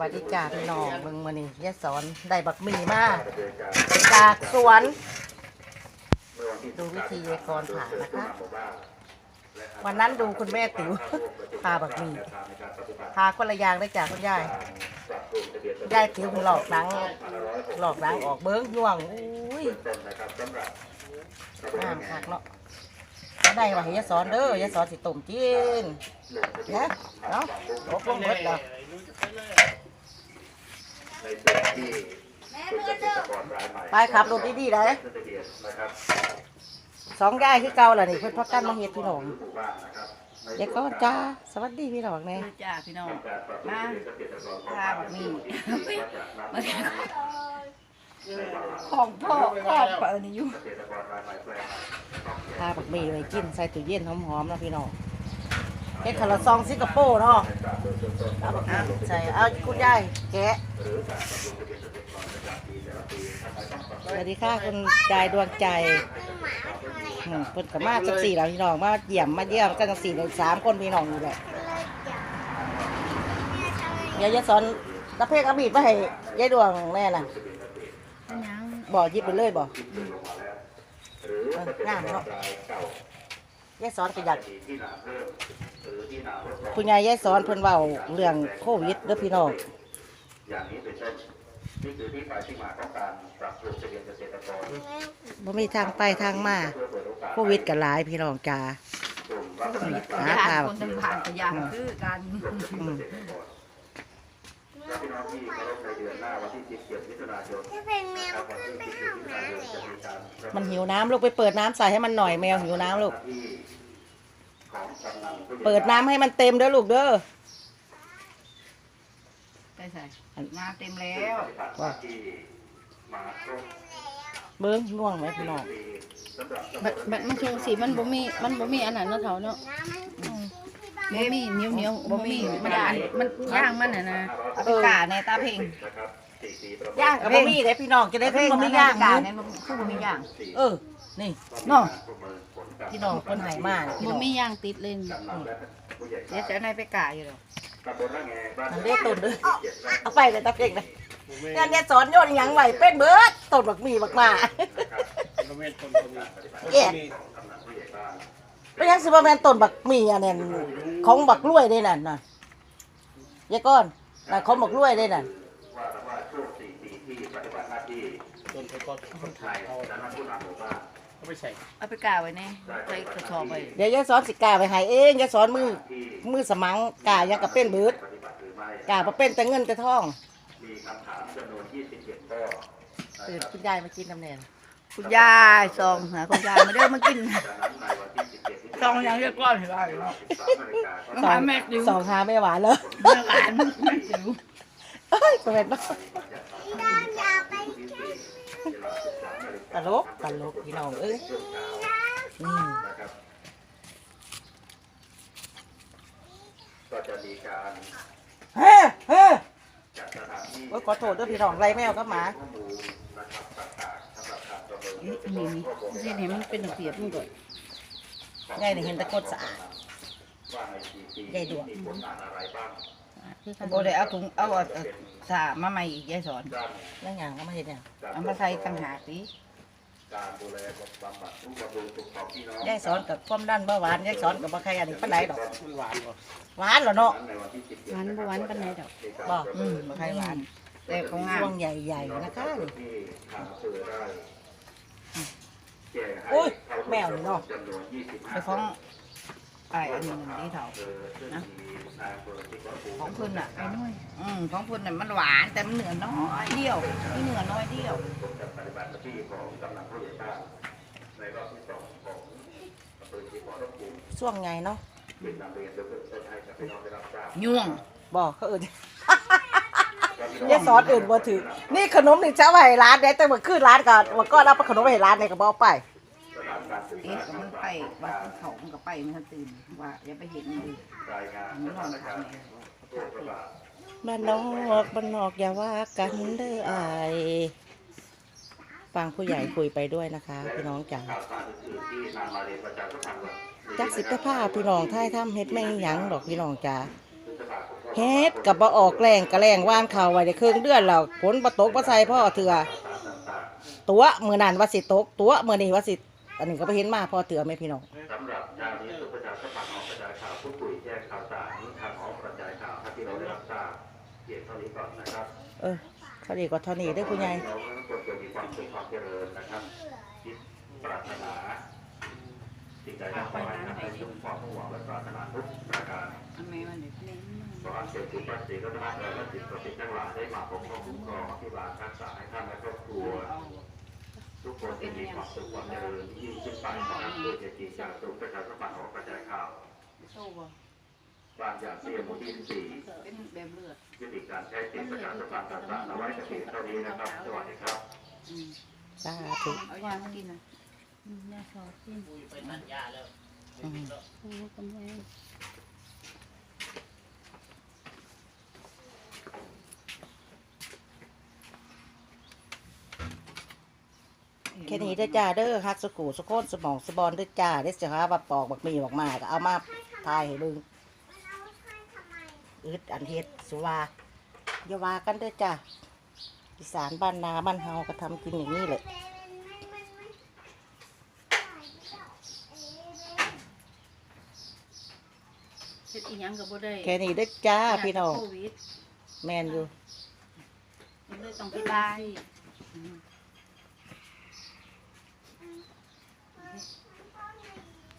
วัสดีจ้าพี่น้องเบิ่งมือนี้ยายสอนได้บักหมี่มาจากสวนดูวิธียายกรผ่านะคะ วันนั้นดูคุณแม่ติ๋วพาบักหมี่พาคนละอย่างได้จากคุณยายยายติ๋วมันหลอกหนังหลอกหนังออกเบิ้งย่วงอุ้ยน้ำคักเนาะเอาได้ว่าให้ยสอนเด้อยายสอนสิต้มจีนนะเนาะตกลงเบิดแล้ว ไปขับรถดีๆได้สองยายคือเก่าล่ะนี่เพิ่นพักกันมาเฮ็ดพี่น้องยายก็จ้าสวัสดีพี่น้องแน่จ้าพี่น้อง มาพาแบบนี้มาของพ่อพ่อเปิดนี่อยู่ พาบักหมี่ไปกินใส่ตู้เย็นหอมๆนะพี่น้อง เฮ็ดคาราซองสิงคโปร์เนาะเอาบักหมี่ใส่เอาคุณยายแกะสวัสดีค่ะคุณยายดวงใจอืมเพิ่นก็มาจังสี่แล้วพี่น้องมาเยี่ยมมาเยี่ยมกันจังสี่เลยสามคนพี่น้องอยู่แหละยายจะสอนตะเพกเอามีดมาให้ยายดวงแน่น่ะยังบ่หยิบไปเลยบ่เอองามเนาะยายสอนก็อยาก คุณยายยายสอนเพิ่นเว้าเรื่องโควิดเด้อพี่น้องอย่างนี้เป็นต้นนี่คือที่มาที่มาของการปรับปรุงทะเบียนเกษตรกรบ่มีทางไปทางมาโควิดก็หลายพี่น้องจ้ากลุ่มรับประทานหาญาข่าวติคนต่างผ่านก็อย่างคือกันอืมและพี่น้องที่เคารพในเดือนหน้าวันที่17มิถุนายนจะเป็นแมวขึ้นไปห้องน้ำเลยจะอะมีการมันหิวน้ำลูกไปเปิดน้ำใส่ให้มันหน่อยแมวหิวน้ำลูก เปิดน้ำให้มันเต็มเด้อลูกเด้อได้ใส่มาเต็มแล้วว่าที่มาครบเบิ้งน่วงไหมพี่น้องปีสำหรับบัดบัดมันชงสีมันบ่มีมันบ่มีอันนั้นเนาะเฒ่าเนาะน้ำมันบ่มีเหนียวเหนียวๆบ่มีมันย่างมันย่างมันน่ะนะเอาไปกาในตาเพ่งนะครับสี่สี่ประย่างกับบ่มีเด้พี่น้องจะได้เพ่เพ่งงมันบ่ไม่มีย่าย่างงกาอยู่ในมันคือมันไม่ย่าง เออนี่เนาะ ประเมินผลการพี่น้องคนใหายมากพี่บ่น้องมีย่างติดเลยกำนันและผู้ใหญ่เดี๋ยวจะเอาในไปกาอยู่หรอกตำบลละแงบ้านอันเด็ตุนเด้อเจ็ดไร่เอาไปเลยตาเพ่งเลยงานเนี่ยสอนโยนหยังไหวเป็นเบิดต้นบักหมีบักหมาแยกไปยังสิบ่แม่นต้นบักหมีอันนั้นของบักกล้วยได้นั่นน่ะยายก้อนน่ะของบักกล้วยได้นั่นว่าแต่ว่าช่วงสี่ปีที่ปฏิบัติหน้าที่โดนไปก่อนคนถ่ายเอาคณะผู้นำหมู่บ้านเขา ไปใส่เอาไปกาไว้ในใส่กระสอบไปเดี๋ยวยายสอนสิกล้าไปใหายเองยายสอนมือมือสมังกล้ายังกับเป็นเบิดปฏิบัติหรือไม่กล้าบ่เป็นแต่เงินแต่ทองมีคำถามจำนวน27ข้อตื่นคุณยายมากินน้ำแน่คุณยายซองหาคุณยายมาเด้อมากินดังนั้นในวันที่17มิถุซองยังเรียกก้อนเห็นไหมเนาะนายน13นาฬิกาก็สองมาหาแม่ติ๋วสองหาไม่หวานเลยเมื่อหลานแม่ติ๋วเอ้ยก็เป็นเนาะ ด้านยาวไปแค่ ตลกตลกพี่น้องเอ้ยนี่นะครับ ก็จะมีการเฮ้เฮ้จัดสถานที่โอ้ยขอโทษด้วยพี่น้องไรแมวกับหมาข้อมูลนะครับต่างๆสำหรับการประเมินนี่นี่นี่สิให้มันเป็นระเบียบมันก่อนยายนี่เห็นแต่กดสะอาดว่าในสี่ปียายดวงมีผลงานอะไรบ้าง คือกันโบได้เอาถุงเอาเอาเอาสามาใหม่อีกยายสอนด้านนั่นอย่างก็มาเห็นเนี่ยเอามาใส่ต่างหากสิการดูแลบำบัดทุกบำรุงสุขของพี่น้องยายสอนกับความดันเบาหวานยายสอนกับบ่ใครอันนี้ปานใดดอกมันหวานกว่าหวานเหรอเนาะในวันที่17หวานบ่หวานปานใดดอกบอกอืมบ่ใครหวาน แต่ของงามช่วงใหญ่ๆนะคะนี่ที่ทางอำเภอได้แจ้งให้โอ้ยเข้าแมวนี่เนาะจำนวน25ไปฟ้อง ไอ้อันนี้ที่เถาอำเภอซึ่งมีนายอำเภอที่กระปูของเพิ่นอะไอ้น้อยอืมของเพิ่นน่ะมันหวานแต่มันเหนือน้อยเดียวนี่เหนือน้อยเดียวผมจะปฏิบัติหน้าที่ของกำลังผู้ใหญ่บ้านในรอบที่สองของอำเภอที่ขอรบกวนช่วงไงเนาะเป็นนำเรียนโดยเพื่อนต้นให้กับพี่น้องได้รับทราบย่วงบอกเขาเอื่นยายสอนอื่นบ่ถือนี่ขนมนี่จะเอาไว้ให้ร้านได้แต่เมื่อคืนร้านก็ว่าก็รับขนมไปให้ร้านในกระบอกไป สถานการศึกเอ๊ะมันไปวัดเขามันก็ไปมันก็ตื่นว่าอย่าไปเห็นมันดิรายงานมันนอนทาการงณ์เนี่ยโรคระบาดบ้านนอกบ้านนอกอย่าว่ากันเด้ออายฟังผู้ใหญ่คุยไปด้วยนะคะ พี่น้องจ๋าข่าวสารอื่นๆที่นำมาเรียนประชาสัมพันธ์วันนี้จักสิบผ้าพี่น้องท่ายถ้ำเฮ็ดไม่หยังดอกพี่น้องจ๋าเฮ็ดกับบ่ออกแรงกระแรงว่านเข่าไว้ได้ครึ่งเดือนแล้วฝนบ่ตกบ่ใส่พ่อเถื่อตัวมื้อนั้นว่าสิตก ตัวมือนี้ว่าสิ อันนี้ก็บ่เห็นมาพอเถื่อแม่พี่น้องสำหรับเจ้านี้สุประชาสัมพันธ์ของกระจายข่าวผู้คุยแจ้งข่าวสารทางของกระจายข่าวให้พี่น้องได้รับทราบเพียงเท่านี้ก่อนนะครับเออเขาดีกว่าเท่านี้เด้คุณยายน้องทุกคนจะมีความสุขความเจริญนะครับคิดปรารถนาสิ่งใดก็ขอให้ท่านได้สมความหวังและปรารถนาทุกประการอันแม่มันเด็กเล่นขออัญเชิญคุณพระศรีรัตนตรัยและสิ่งศักดิ์สิทธิ์ทั้งหลายได้มาปกป้องคุ้มครองอภิบาลรักษาให้ท่านและครอบครัว ทุกคนจะมีความสุขความเจริญยิ่งขึ้นไปนะครับโดยจะจริงจากศูนย์ประชาสัมพันธ์ของกระจายข่าวโซ่บ่บ้านอย่างเสียหมู่ที่สี่เป็นแบบเลือดยุติการใช้สิทธิประชาสัมพันธ์ต่างๆเอาไว้แต่เพียงเท่านี้นะครับสวัสดีครับอืมสาธุเอายามากินนะอืมน่าสอดกินกูไปนั่นยาแล้วอืมโอ้กำแพ แค่นี้เด้อจ้าเด้อฮักสกูสะโคนสมองสะบอนเด้อจ้าเด้อสิหาว่าปอกบักมีออกมาก็เอามาทายให้เบิ่งมันเอาใช่ทำไมอึดอันเฮ็ดสุว่าอย่าว่ากันเด้อจ้าอีสานบ้านนาบ้านเฮาก็ทำกินอย่างนี้แหละเบนมันมันมันใส่ไม่ได้เอ้ยเบนเฮ็ดอีหยังก็บ่ได้แค่นี้เด้อจ้าพี่น้องโควิดแมนอยู่มันเลยต้องไปตายอืม